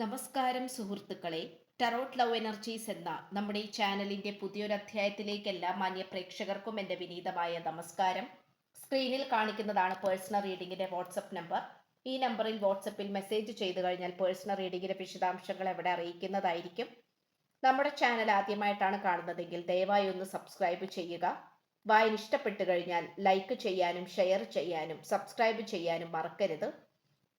നമസ്കാരം സുഹൃത്തുക്കളെ. Tarot love energies എന്ന നമ്മുടെ ഈ ചാനലിന്റെ പുതിയൊരു അധ്യായത്തിലേക്ക് എല്ലാ മാന്യ പ്രേക്ഷകർക്കും എന്റെ വിനീതമായ നമസ്കാരം. സ്ക്രീനിൽ കാണിക്കുന്നതാണ് പേഴ്സണൽ റീഡിങ്ങിന്റെ വാട്സപ്പ് നമ്പർ ഈ നമ്പറിൽ വാട്സപ്പിൽ മെസ്സേജ് ചെയ്തു കഴിഞ്ഞാൽ പേഴ്സണൽ റീഡിങ്ങിന്റെ വിശദാംശങ്ങൾ എവിടെ അറിയിക്കുന്നതായിരിക്കും. നമ്മുടെ ചാനൽ ആദ്യമായിട്ടാണ് കാണുന്നതെങ്കിൽ ദയവായി ഒന്ന് സബ്സ്ക്രൈബ് ചെയ്യുക. വായന ഇഷ്ടപ്പെട്ടു കഴിഞ്ഞാൽ ലൈക്ക് ചെയ്യാനും ഷെയർ ചെയ്യാനും സബ്സ്ക്രൈബ് ചെയ്യാനും മറക്കരുത്.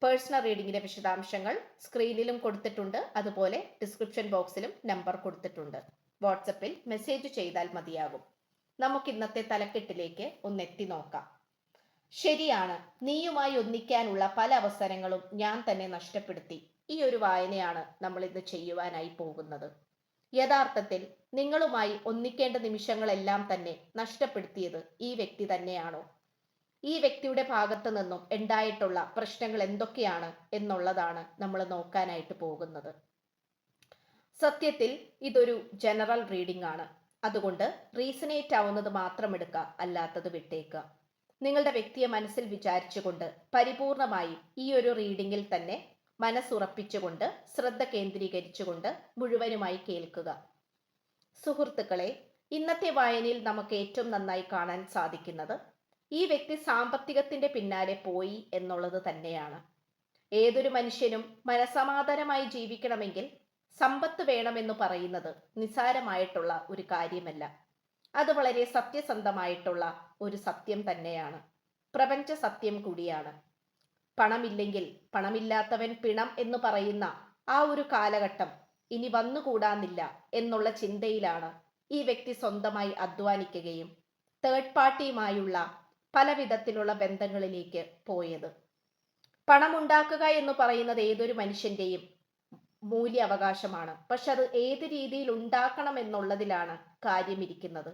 പേഴ്സണൽ റീഡിങ്ങിന്റെ വിശദാംശങ്ങൾ സ്ക്രീനിലും കൊടുത്തിട്ടുണ്ട്. അതുപോലെ ഡിസ്ക്രിപ്ഷൻ ബോക്സിലും നമ്പർ കൊടുത്തിട്ടുണ്ട്. വാട്സപ്പിൽ മെസ്സേജ് ചെയ്താൽ മതിയാകും. നമുക്ക് ഇന്നത്തെ തലക്കെട്ടിലേക്ക് ഒന്ന് എത്തി നോക്കാം. ശരിയാണ് നീയുമായി ഒന്നിക്കാനുള്ള പല അവസരങ്ങളും ഞാൻ തന്നെ നഷ്ടപ്പെടുത്തി. ഈ ഒരു വായനയാണ് നമ്മൾ ഇന്ന് ചെയ്യുവാനായി പോകുന്നത്. യഥാർത്ഥത്തിൽ നിങ്ങളുമായി ഒന്നിക്കേണ്ട നിമിഷങ്ങളെല്ലാം തന്നെ നഷ്ടപ്പെടുത്തിയത് ഈ വ്യക്തി തന്നെയാണോ? ഈ വ്യക്തിയുടെ ഭാഗത്ത് നിന്നും ഉണ്ടായിട്ടുള്ള പ്രശ്നങ്ങൾ എന്തൊക്കെയാണ് എന്നുള്ളതാണ് നമ്മൾ നോക്കാനായിട്ട് പോകുന്നത്. സത്യത്തിൽ ഇതൊരു ജനറൽ റീഡിംഗ് ആണ്. അതുകൊണ്ട് റീസണേറ്റ് ആവുന്നത് മാത്രം എടുക്കുക അല്ലാത്തത് വിട്ടേക്കുക. നിങ്ങളുടെ വ്യക്തിയെ മനസ്സിൽ വിചാരിച്ചുകൊണ്ട് പരിപൂർണമായും ഈ ഒരു റീഡിങ്ങിൽ തന്നെ മനസ്സുറപ്പിച്ചുകൊണ്ട് ശ്രദ്ധ കേന്ദ്രീകരിച്ചുകൊണ്ട് മുഴുവനുമായി കേൾക്കുക. സുഹൃത്തുക്കളെ ഇന്നത്തെ വായനയിൽ നമുക്ക് ഏറ്റവും നന്നായി കാണാൻ സാധിക്കുന്നത് ഈ വ്യക്തി സാമ്പത്തികത്തിന്റെ പിന്നാലെ പോയി എന്നുള്ളത് തന്നെയാണ്. ഏതൊരു മനുഷ്യനും മനസമാധാനമായി ജീവിക്കണമെങ്കിൽ സമ്പത്ത് വേണമെന്ന് പറയുന്നത് നിസാരമായിട്ടുള്ള ഒരു കാര്യമല്ല. അത് വളരെ സത്യസന്ധമായിട്ടുള്ള ഒരു സത്യം തന്നെയാണ്. പ്രപഞ്ച സത്യം കൂടിയാണ്. പണമില്ലെങ്കിൽ പണമില്ലാത്തവൻ പിണം എന്ന് പറയുന്ന ആ ഒരു കാലഘട്ടം ഇനി വന്നുകൂടാന്നില്ല എന്നുള്ള ചിന്തയിലാണ് ഈ വ്യക്തി സ്വന്തമായി അധ്വാനിക്കുകയും തേർഡ് പാർട്ടിയുമായുള്ള പല വിധത്തിലുള്ള ബന്ധങ്ങളിലേക്ക് പോയത്. പണമുണ്ടാക്കുക എന്ന് പറയുന്നത് ഏതൊരു മനുഷ്യന്റെയും മൂല്യ അവകാശമാണ് പക്ഷെ അത് ഏത് രീതിയിൽ ഉണ്ടാക്കണം എന്നുള്ളതിലാണ് കാര്യമിരിക്കുന്നത്.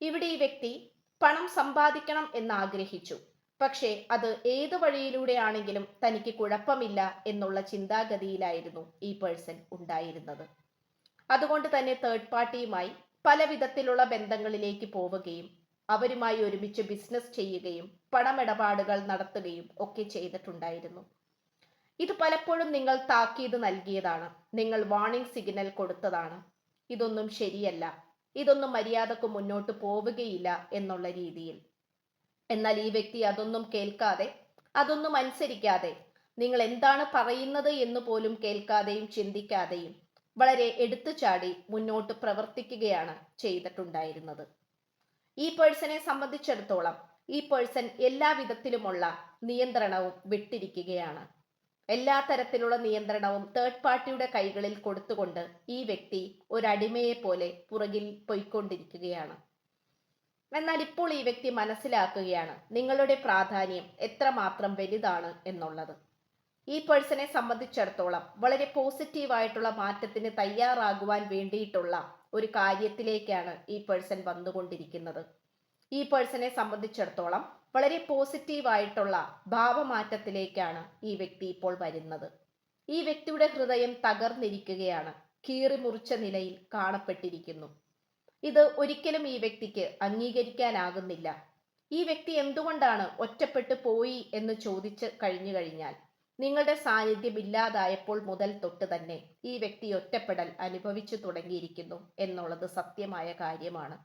ഇവിടെ ഈ വ്യക്തി പണം സമ്പാദിക്കണം എന്ന് ആഗ്രഹിച്ചു പക്ഷേ അത് ഏത് വഴിയിലൂടെയാണെങ്കിലും തനിക്ക് കുഴപ്പമില്ല എന്നുള്ള ചിന്താഗതിയിലായിരുന്നു ഈ പേഴ്സൺ ഉണ്ടായിരുന്നത്. അതുകൊണ്ട് തന്നെ തേർഡ് പാർട്ടിയുമായി പല വിധത്തിലുള്ള ബന്ധങ്ങളിലേക്ക് പോവുകയും അവരുമായി ഒരുമിച്ച് ബിസിനസ് ചെയ്യുകയും പണമിടപാടുകൾ നടത്തുകയും ഒക്കെ ചെയ്തിട്ടുണ്ടായിരുന്നു. ഇത് പലപ്പോഴും നിങ്ങൾ താക്കീത് നൽകിയതാണ്. നിങ്ങൾ വാണിംഗ് സിഗ്നൽ കൊടുത്തതാണ്. ഇതൊന്നും ശരിയല്ല. ഇതൊന്നും മര്യാദയ്ക്ക് മുന്നോട്ട് പോവുകയില്ല എന്നുള്ള രീതിയിൽ. എന്നാൽ ഈ വ്യക്തി അതൊന്നും കേൾക്കാതെ അതൊന്നും അനുസരിക്കാതെ നിങ്ങൾ എന്താണ് പറയുന്നത് എന്ന് പോലും കേൾക്കാതെയും ചിന്തിക്കാതെയും വളരെ എടുത്തു ചാടി മുന്നോട്ട് പ്രവർത്തിക്കുകയാണ് ചെയ്തിട്ടുണ്ടായിരുന്നത്. ഈ പേഴ്സണെ സംബന്ധിച്ചിടത്തോളം ഈ പേഴ്സൺ എല്ലാ വിധത്തിലുമുള്ള നിയന്ത്രണവും വിട്ടിരിക്കുകയാണ്. എല്ലാ തരത്തിലുള്ള നിയന്ത്രണവും തേർഡ് പാർട്ടിയുടെ കൈകളിൽ കൊടുത്തുകൊണ്ട് ഈ വ്യക്തി ഒരടിമയെ പോലെ പുറകിൽ പോയിക്കൊണ്ടിരിക്കുകയാണ്. എന്നാൽ ഇപ്പോൾ ഈ വ്യക്തി മനസ്സിലാക്കുകയാണ് നിങ്ങളുടെ പ്രാധാന്യം എത്രമാത്രം വലുതാണ് എന്നുള്ളത്. ഈ പേഴ്സണെ സംബന്ധിച്ചിടത്തോളം വളരെ പോസിറ്റീവായിട്ടുള്ള മാറ്റത്തിന് തയ്യാറാകുവാൻ വേണ്ടിയിട്ടുള്ള ഒരു കാര്യത്തിലേക്കാണ് ഈ പേഴ്സൺ വന്നുകൊണ്ടിരിക്കുന്നത്. ഈ പേഴ്സണെ സംബന്ധിച്ചിടത്തോളം വളരെ പോസിറ്റീവായിട്ടുള്ള ഭാവമാറ്റത്തിലേക്കാണ് ഈ വ്യക്തി ഇപ്പോൾ വരുന്നത്. ഈ വ്യക്തിയുടെ ഹൃദയം തകർന്നിരിക്കുകയാണ്. കീറിമുറിച്ച നിലയിൽ കാണപ്പെട്ടിരിക്കുന്നു. ഇത് ഒരിക്കലും ഈ വ്യക്തിക്ക് അംഗീകരിക്കാനാകുന്നില്ല. ഈ വ്യക്തി എന്തുകൊണ്ടാണ് ഒറ്റപ്പെട്ടു പോയി എന്ന് ചോദിച്ച് കഴിഞ്ഞു കഴിഞ്ഞാൽ നിങ്ങളുടെ സാന്നിധ്യം ഇല്ലാതായപ്പോൾ മുതൽ തൊട്ട് തന്നെ ഈ വ്യക്തി ഒറ്റപ്പെടൽ അനുഭവിച്ചു തുടങ്ങിയിരിക്കുന്നു എന്നുള്ളത് സത്യമായ കാര്യമാണ്.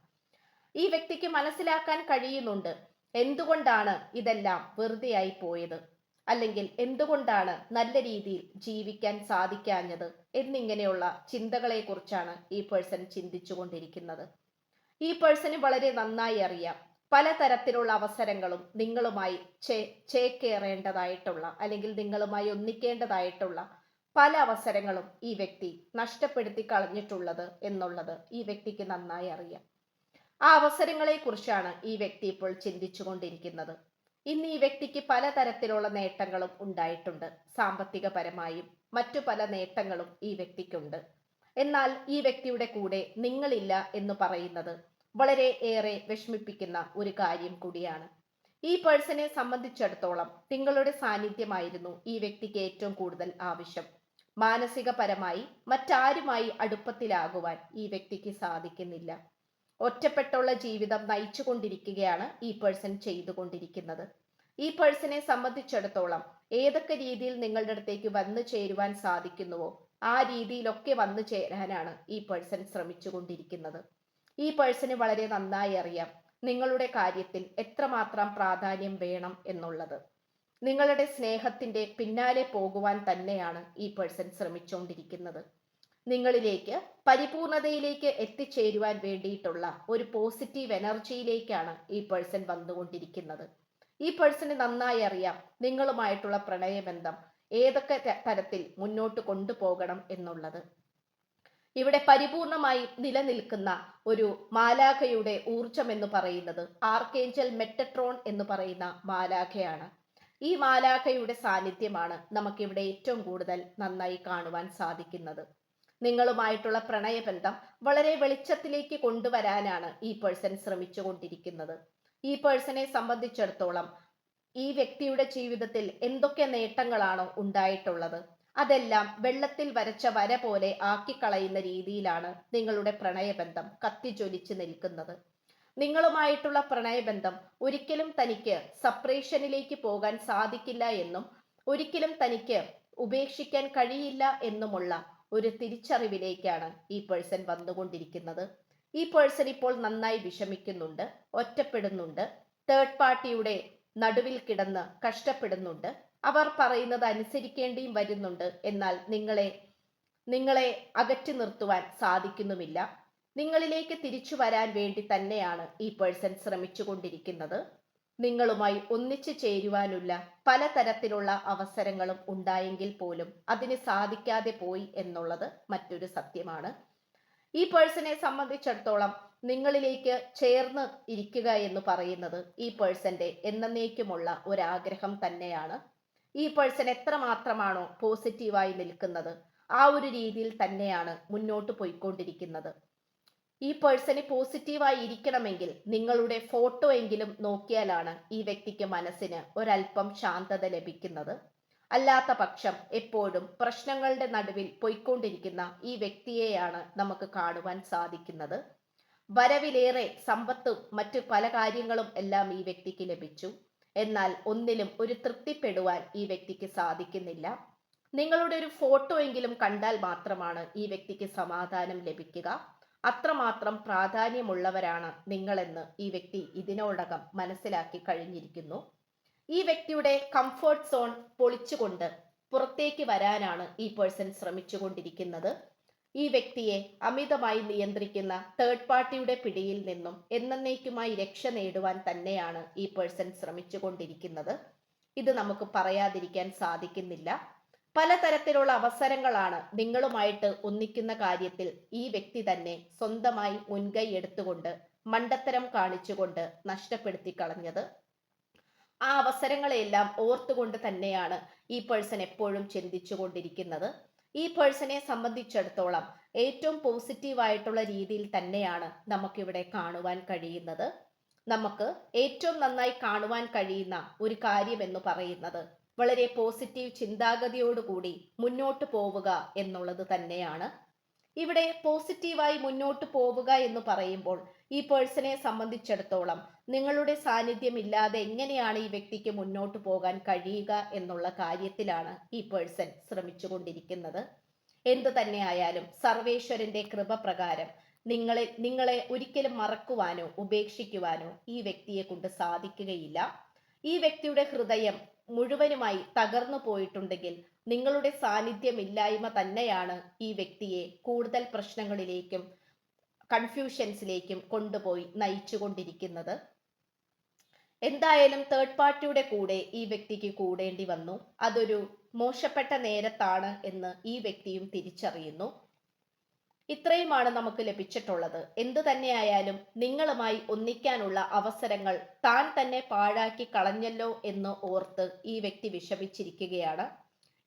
ഈ വ്യക്തിക്ക് മനസ്സിലാക്കാൻ കഴിയുന്നുണ്ട് എന്തുകൊണ്ടാണ് ഇതെല്ലാം വെറുതെയായി പോയത്? അല്ലെങ്കിൽ എന്തുകൊണ്ടാണ് നല്ല രീതിയിൽ ജീവിക്കാൻ സാധിക്കാഞ്ഞത്? എന്നിങ്ങനെയുള്ള ചിന്തകളെ കുറിച്ചാണ് ഈ പേഴ്സൺ ചിന്തിച്ചുകൊണ്ടിരിക്കുന്നത്. ഈ പേഴ്സണ് വളരെ നന്നായി അറിയാം. പലതരത്തിലുള്ള അവസരങ്ങളും നിങ്ങളുമായി ചേ ചേക്കേറേണ്ടതായിട്ടുള്ള അല്ലെങ്കിൽ നിങ്ങളുമായി ഒന്നിക്കേണ്ടതായിട്ടുള്ള പല അവസരങ്ങളും ഈ വ്യക്തി നഷ്ടപ്പെടുത്തി കളഞ്ഞിട്ടുള്ളത് എന്നുള്ളത് ഈ വ്യക്തിക്ക് നന്നായി അറിയാം. ആ അവസരങ്ങളെ കുറിച്ചാണ് ഈ വ്യക്തി ഇപ്പോൾ ചിന്തിച്ചു കൊണ്ടിരിക്കുന്നത് ഇന്ന് ഈ വ്യക്തിക്ക് പലതരത്തിലുള്ള നേട്ടങ്ങളും ഉണ്ടായിട്ടുണ്ട്. സാമ്പത്തികപരമായും മറ്റു പല നേട്ടങ്ങളും ഈ വ്യക്തിക്കുണ്ട്. എന്നാൽ ഈ വ്യക്തിയുടെ കൂടെ നിങ്ങളില്ല എന്ന് പറയുന്നത് വളരെ ഏറെ വിഷമിപ്പിക്കുന്ന ഒരു കാര്യം കൂടിയാണ്. ഈ പേഴ്സണെ സംബന്ധിച്ചിടത്തോളം നിങ്ങളുടെ സാന്നിധ്യമായിരുന്നു ഈ വ്യക്തിക്ക് ഏറ്റവും കൂടുതൽ ആവശ്യം. മാനസികപരമായി മറ്റാരുമായി അടുപ്പത്തിലാകുവാൻ ഈ വ്യക്തിക്ക് സാധിക്കുന്നില്ല. ഒറ്റപ്പെട്ടുള്ള ജീവിതം നയിച്ചുകൊണ്ടിരിക്കുകയാണ് ഈ പേഴ്സൺ ചെയ്തുകൊണ്ടിരിക്കുന്നത്. ഈ പേഴ്സണെ സംബന്ധിച്ചിടത്തോളം ഏതൊക്കെ രീതിയിൽ നിങ്ങളുടെ അടുത്തേക്ക് വന്നു ചേരുവാൻ സാധിക്കുന്നുവോ ആ രീതിയിലൊക്കെ വന്നു ചേരാനാണ് ഈ പേഴ്സൺ ശ്രമിച്ചുകൊണ്ടിരിക്കുന്നത്. ഈ പേഴ്സണെ വളരെ നന്നായി അറിയാം നിങ്ങളുടെ കാര്യത്തിൽ എത്രമാത്രം പ്രാധാന്യം വേണം എന്നുള്ളത്. നിങ്ങളുടെ സ്നേഹത്തിന്റെ പിന്നാലെ പോകുവാൻ തന്നെയാണ് ഈ പേഴ്സൺ ശ്രമിച്ചുകൊണ്ടിരിക്കുന്നത് നിങ്ങളിലേക്ക് പരിപൂർണതയിലേക്ക് എത്തിച്ചേരുവാൻ വേണ്ടിയിട്ടുള്ള ഒരു പോസിറ്റീവ് എനർജിയിലേക്കാണ് ഈ പേഴ്സൺ വന്നുകൊണ്ടിരിക്കുന്നത്. ഈ പേഴ്സണ് നന്നായി അറിയാം നിങ്ങളുമായിട്ടുള്ള പ്രണയബന്ധം ഏതൊക്കെ തരത്തിൽ മുന്നോട്ട് കൊണ്ടുപോകണം എന്നുള്ളത്. ഇവിടെ പരിപൂർണമായി നിലനിൽക്കുന്ന ഒരു മാലാഖയുടെ ഊർജം എന്ന് പറയുന്നത് ആർക്കേഞ്ചൽ മെറ്റട്രോൺ എന്ന് പറയുന്ന മാലാഖയാണ്. ഈ മാലാഖയുടെ സാന്നിധ്യമാണ് നമുക്കിവിടെ ഏറ്റവും കൂടുതൽ നന്നായി കാണുവാൻ സാധിക്കുന്നത്. നിങ്ങളുമായിട്ടുള്ള പ്രണയബന്ധം വളരെ വെളിച്ചത്തിലേക്ക് കൊണ്ടുവരാനാണ് ഈ പേഴ്സൺ ശ്രമിച്ചുകൊണ്ടിരിക്കുന്നത്. ഈ പേഴ്സണെ സംബന്ധിച്ചിടത്തോളം ഈ വ്യക്തിയുടെ ജീവിതത്തിൽ എന്തൊക്കെ നേട്ടങ്ങളാണോ ഉണ്ടായിട്ടുള്ളത്? അതെല്ലാം വെള്ളത്തിൽ വരച്ച വര പോലെ ആക്കിക്കളയുന്ന രീതിയിലാണ് നിങ്ങളുടെ പ്രണയബന്ധം കത്തിജ്വലിച്ച് നിൽക്കുന്നത്. നിങ്ങളുമായിട്ടുള്ള പ്രണയബന്ധം ഒരിക്കലും തനിക്ക് സപ്പറേഷനിലേക്ക് പോകാൻ സാധിക്കില്ല എന്നും ഒരിക്കലും തനിക്ക് ഉപേക്ഷിക്കാൻ കഴിയില്ല എന്നുമുള്ള ഒരു തിരിച്ചറിവിലേക്കാണ് ഈ പേഴ്സൺ വന്നുകൊണ്ടിരിക്കുന്നത്. ഈ പേഴ്സൺ ഇപ്പോൾ നന്നായി വിഷമിക്കുന്നുണ്ട് ഒറ്റപ്പെടുന്നുണ്ട് തേർഡ് പാർട്ടിയുടെ നടുവിൽ കിടന്ന് കഷ്ടപ്പെടുന്നുണ്ട്. അവർ പറയുന്നത് അനുസരിക്കേണ്ടിയും വരുന്നുണ്ട്. എന്നാൽ നിങ്ങളെ നിങ്ങളെ അകറ്റി നിർത്തുവാൻ സാധിക്കുന്നുമില്ല. നിങ്ങളിലേക്ക് തിരിച്ചു വരാൻ വേണ്ടി തന്നെയാണ് ഈ പേഴ്സൺ ശ്രമിച്ചുകൊണ്ടിരിക്കുന്നത്. നിങ്ങളുമായി ഒന്നിച്ചു ചേരുവാനുള്ള പലതരത്തിലുള്ള അവസരങ്ങളും ഉണ്ടായെങ്കിൽ പോലും അതിന് സാധിക്കാതെ പോയി എന്നുള്ളത് മറ്റൊരു സത്യമാണ്. ഈ പേഴ്സണെ സംബന്ധിച്ചിടത്തോളം നിങ്ങളിലേക്ക് ചേർന്ന് ഇരിക്കുക എന്ന് പറയുന്നത് ഈ പേഴ്സന്റെ എന്നേക്കുമുള്ള ഒരാഗ്രഹം തന്നെയാണ്. ഈ പേഴ്സൺ എത്രമാത്രമാണോ പോസിറ്റീവായി നിൽക്കുന്നത്? ആ ഒരു രീതിയിൽ തന്നെയാണ് മുന്നോട്ട് പോയിക്കൊണ്ടിരിക്കുന്നത്. ഈ പേഴ്സണ് പോസിറ്റീവായി ഇരിക്കണമെങ്കിൽ നിങ്ങളുടെ ഫോട്ടോ എങ്കിലും നോക്കിയാലാണ് ഈ വ്യക്തിക്ക് മനസ്സിന് ഒരല്പം ശാന്തത ലഭിക്കുന്നത്. അല്ലാത്ത പക്ഷം എപ്പോഴും പ്രശ്നങ്ങളുടെ നടുവിൽ പോയിക്കൊണ്ടിരിക്കുന്ന ഈ വ്യക്തിയെയാണ് നമുക്ക് കാണുവാൻ സാധിക്കുന്നത്. വരവിലേറെ സമ്പത്തും മറ്റു പല കാര്യങ്ങളും എല്ലാം ഈ വ്യക്തിക്ക് ലഭിച്ചു. എന്നാൽ ഒന്നിലും ഒരു തൃപ്തിപ്പെടുവാൻ ഈ വ്യക്തിക്ക് സാധിക്കുന്നില്ല. നിങ്ങളുടെ ഒരു ഫോട്ടോ എങ്കിലും കണ്ടാൽ മാത്രമാണ് ഈ വ്യക്തിക്ക് സമാധാനം ലഭിക്കുക. അത്രമാത്രം പ്രാധാന്യമുള്ളവരാണ് നിങ്ങളെന്ന് ഈ വ്യക്തി ഇതിനോടകം മനസ്സിലാക്കി കഴിഞ്ഞിരിക്കുന്നു. ഈ വ്യക്തിയുടെ കംഫർട്ട് സോൺ പൊളിച്ചുകൊണ്ട് പുറത്തേക്ക് വരാനാണ് ഈ പേഴ്സൺ ശ്രമിച്ചുകൊണ്ടിരിക്കുന്നത്. ഈ വ്യക്തിയെ അമിതമായി നിയന്ത്രിക്കുന്ന തേർഡ് പാർട്ടിയുടെ പിടിയിൽ നിന്നും എന്നേക്കുമായി രക്ഷ നേടുവാൻ തന്നെയാണ് ഈ പേഴ്സൺ ശ്രമിച്ചുകൊണ്ടിരിക്കുന്നത്. ഇത് നമുക്ക് പറയാതിരിക്കാൻ സാധിക്കുന്നില്ല. പലതരത്തിലുള്ള അവസരങ്ങളാണ് നിങ്ങളുമായിട്ട് ഒന്നിക്കുന്ന കാര്യത്തിൽ ഈ വ്യക്തി തന്നെ സ്വന്തമായി മുൻകൈ എടുത്തുകൊണ്ട് മണ്ടത്തരം കാണിച്ചുകൊണ്ട് നഷ്ടപ്പെടുത്തി കളഞ്ഞത്. ആ അവസരങ്ങളെല്ലാം ഓർത്തുകൊണ്ട് തന്നെയാണ് ഈ പേഴ്സൺ എപ്പോഴും ചിന്തിച്ചു കൊണ്ടിരിക്കുന്നത് ഈ പേഴ്സണെ സംബന്ധിച്ചിടത്തോളം ഏറ്റവും പോസിറ്റീവായിട്ടുള്ള രീതിയിൽ തന്നെയാണ് നമുക്കിവിടെ കാണുവാൻ കഴിയുന്നത്. നമുക്ക് ഏറ്റവും നന്നായി കാണുവാൻ കഴിയുന്ന ഒരു കാര്യം എന്ന് പറയുന്നത് വളരെ പോസിറ്റീവ് ചിന്താഗതിയോടുകൂടി മുന്നോട്ട് പോവുക എന്നുള്ളത് തന്നെയാണ്. ഇവിടെ പോസിറ്റീവായി മുന്നോട്ട് പോവുക എന്ന് പറയുമ്പോൾ ഈ പേഴ്സണെ സംബന്ധിച്ചിടത്തോളം നിങ്ങളുടെ സാന്നിധ്യം ഇല്ലാതെ എങ്ങനെയാണ് ഈ വ്യക്തിക്ക് മുന്നോട്ട് പോകാൻ കഴിയുക എന്നുള്ള കാര്യത്തിലാണ് ഈ പേഴ്സൺ ശ്രമിച്ചുകൊണ്ടിരിക്കുന്നത്. എന്തു തന്നെയായാലും സർവേശ്വരന്റെ കൃപ പ്രകാരം നിങ്ങളെ നിങ്ങളെ ഒരിക്കലും മറക്കുവാനോ ഉപേക്ഷിക്കുവാനോ ഈ വ്യക്തിയെ കൊണ്ട് സാധിക്കുകയില്ല. ഈ വ്യക്തിയുടെ ഹൃദയം മുഴുവനുമായി തകർന്നു പോയിട്ടുണ്ടെങ്കിൽ നിങ്ങളുടെ സാന്നിധ്യമില്ലായ്മ തന്നെയാണ് ഈ വ്യക്തിയെ കൂടുതൽ പ്രശ്നങ്ങളിലേക്കും കൺഫ്യൂഷൻസിലേക്കും കൊണ്ടുപോയി നയിച്ചുകൊണ്ടിരിക്കുന്നത്. എന്തായാലും തേർഡ് പാർട്ടിയുടെ കൂടെ ഈ വ്യക്തിക്ക് കൂടേണ്ടി വന്നു. അതൊരു മോശപ്പെട്ട നേരത്താണ് എന്ന് ഈ വ്യക്തിയും തിരിച്ചറിയുന്നു. ഇത്രയുമാണ് നമുക്ക് ലഭിച്ചിട്ടുള്ളത്. എന്തു തന്നെയായാലും നിങ്ങളുമായി ഒന്നിക്കാനുള്ള അവസരങ്ങൾ താൻ തന്നെ പാഴാക്കി കളഞ്ഞല്ലോ എന്ന് ഓർത്ത് ഈ വ്യക്തി വിഷമിച്ചിരിക്കുകയാണ്.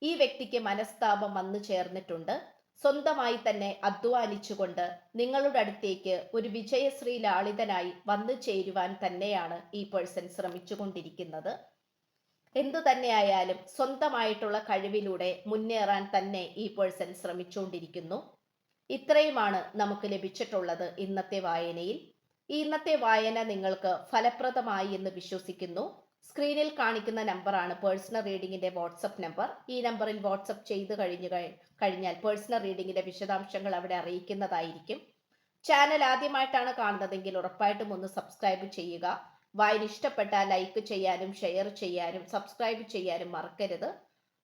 ഈ വ്യക്തിക്ക് മനസ്താപം വന്നു ചേർന്നിട്ടുണ്ട്. സ്വന്തമായി തന്നെ അധ്വാനിച്ചുകൊണ്ട് നിങ്ങളുടെ അടുത്തേക്ക് ഒരു വിജയശ്രീ ലാളിതനായി വന്നു ചേരുവാൻ തന്നെയാണ് ഈ പേഴ്സൺ ശ്രമിച്ചുകൊണ്ടിരിക്കുന്നത്. എന്തു തന്നെയായാലും സ്വന്തമായിട്ടുള്ള കഴിവിലൂടെ മുന്നേറാൻ തന്നെ ഈ പേഴ്സൺ ശ്രമിച്ചുകൊണ്ടിരിക്കുന്നു. ഇത്രയുമാണ് നമുക്ക് ലഭിച്ചിട്ടുള്ളത് ഇന്നത്തെ വായനയിൽ. ഇന്നത്തെ വായന നിങ്ങൾക്ക് ഫലപ്രദമായി എന്ന് വിശ്വസിക്കുന്നു. സ്ക്രീനിൽ കാണിക്കുന്ന നമ്പറാണ് പേഴ്സണൽ റീഡിങ്ങിന്റെ വാട്സപ്പ് നമ്പർ. ഈ നമ്പറിൽ വാട്സപ്പ് ചെയ്ത് കഴിഞ്ഞു കഴിഞ്ഞാൽ പേഴ്സണൽ റീഡിങ്ങിന്റെ വിശദാംശങ്ങൾ അവിടെ അറിയിക്കുന്നതായിരിക്കും. ചാനൽ ആദ്യമായിട്ടാണ് കാണുന്നതെങ്കിൽ ഉറപ്പായിട്ടും ഒന്ന് സബ്സ്ക്രൈബ് ചെയ്യുക. വായന ഇഷ്ടപ്പെട്ട ലൈക്ക് ചെയ്യാനും ഷെയർ ചെയ്യാനും സബ്സ്ക്രൈബ് ചെയ്യാനും മറക്കരുത്.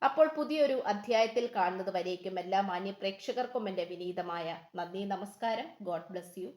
അപ്പോൾ പുതിയൊരു അധ്യായത്തിൽ കാണുന്നത് വരേക്കും എല്ലാ മാന്യ പ്രേക്ഷകർക്കും എന്റെ വിനീതമായ നന്ദി നമസ്കാരം. God bless you.